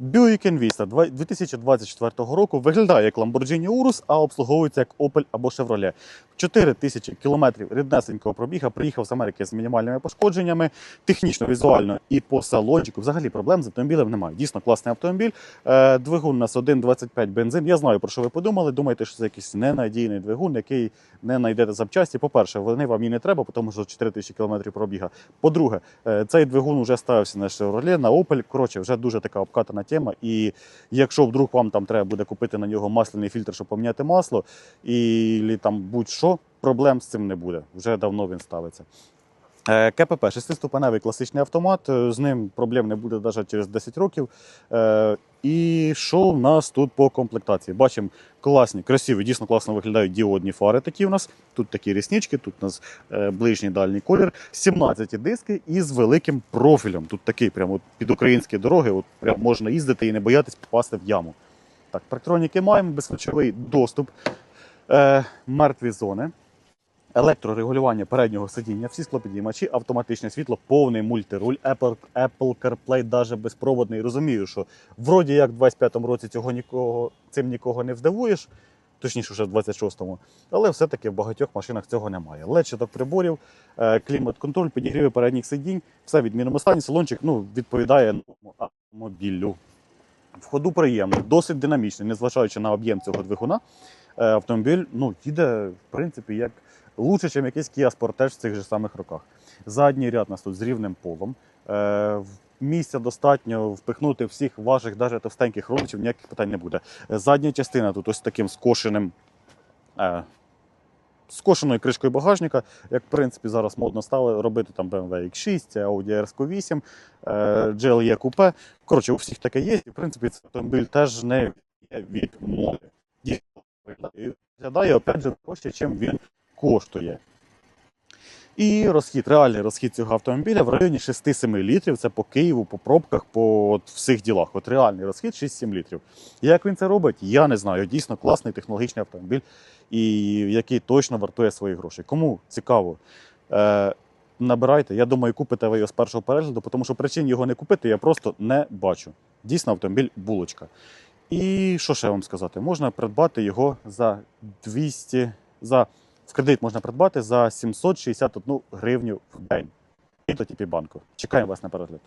Buick Envista 2024 року виглядає як Lamborghini Urus, а обслуговується як Opel або Chevrolet. 4 тисячі кілометрів ріднесенького пробіга приїхав з Америки з мінімальними пошкодженнями, технічно, візуально і по салончику. Взагалі проблем з автомобілем немає. Дійсно класний автомобіль. Е, Двигун у нас 1,25 бензин. Я знаю, про що ви подумали. Думаєте, що це якийсь ненадійний двигун, який не знайдете запчасті. По-перше, вони вам і не треба, тому що 4 тисячі кілометрів пробіга. По-друге, е, цей двигун вже ставився на Chevrolet, на Opel. Коротше, вже дуже така обкатана тема. І якщо вдруг вам там треба буде купити на нього масляний фільтр, щоб поміняти масло, і там будь-що, проблем з цим не буде. Вже давно він ставиться. Е, КПП, шестиступеневий класичний автомат, е, з ним проблем не буде навіть через 10 років. Е, І що в нас тут по комплектації? Бачимо класні, красиві, дійсно класно виглядають діодні фари. Такі у нас. Тут такі ріснички, тут у нас ближній дальній колір, 17 диски із великим профілем. Тут такий прямо під українські дороги, от прям можна їздити і не боятись попасти в яму. Так, парктроніки маємо, безключовий доступ, мертві зони. Електрорегулювання переднього сидіння, всі склопідіймачі, автоматичне світло, повний мультируль, Apple, Apple CarPlay даже безпроводний. Розумію, що вроді як в 25-му році цього нікого, цим нікого не вдивуєш, точніше, вже в 26-му, але все-таки в багатьох машинах цього немає. led щиток приборів, е, клімат-контроль, підігріви передніх сидінь, все в відмінному стані. Салончик ну, відповідає автомобілю. В ходу приємний, досить динамічний, незважаючи на об'єм цього двигуна. е, Автомобіль ну, їде, в принципі, як лучше, ніж якийсь Kia Sportage в цих же самих роках. Задній ряд у нас тут з рівним полом. Е, Місця достатньо впихнути всіх ваших, навіть товстеньких родичів, ніяких питань не буде. Е, Задня частина тут ось таким скошеним. Е, кошеною кришкою багажника, як в принципі зараз модно стало робити там BMW X6, Audi RS8, е, GLE Coupe. Коротше, у всіх таке є. І в принципі цей автомобіль теж не від моди. Виглядає, опять же, проще, чим він коштує. І розхід, реальний розхід цього автомобіля в районі 6-7 літрів. Це по Києву, по пробках, по от всіх ділах. От реальний розхід 6-7 літрів. Як він це робить, я не знаю. Дійсно класний технологічний автомобіль, і який точно вартує свої гроші. Кому цікаво, е, набирайте. Я думаю, купите ви його з першого перегляду, тому що причин його не купити я просто не бачу. Дійсно, автомобіль булочка. І що ще вам сказати? Можна придбати його за 200, за в кредит можна придбати за 761 гривню в день. І то тіпі банку. Чекаємо вас на перегляд.